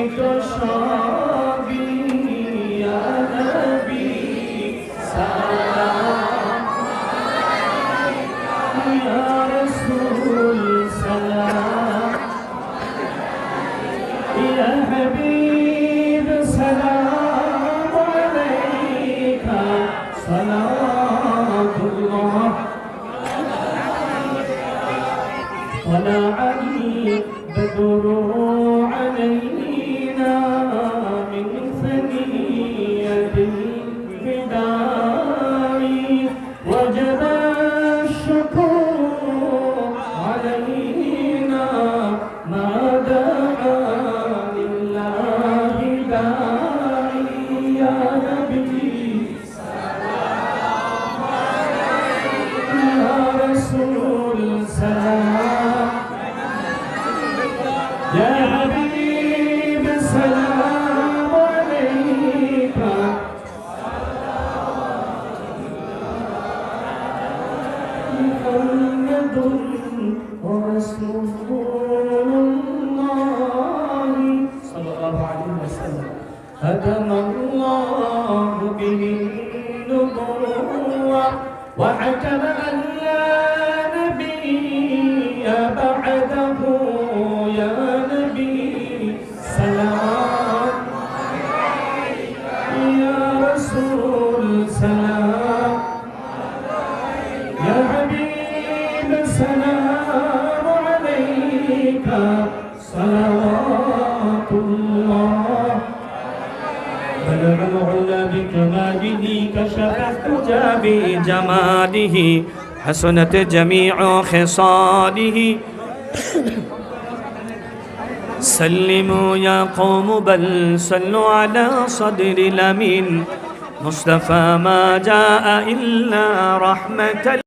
منك شرابي يا نبي سلام عليك يا رسول سلام يا حبيب عليك صلاة الله طلع العالمين الله عليه وسلم. ختم الله به النبوة وحكم أن لا نبي بعده. يا نبي سلام يا رسول سلام يا حبيب سلام عليك. صلوات بكماله كشف حسنت جميع خصاله. سلموا يا قوم بل صلوا على صدر الأمين. مصطفى ما جاء إلا رحمة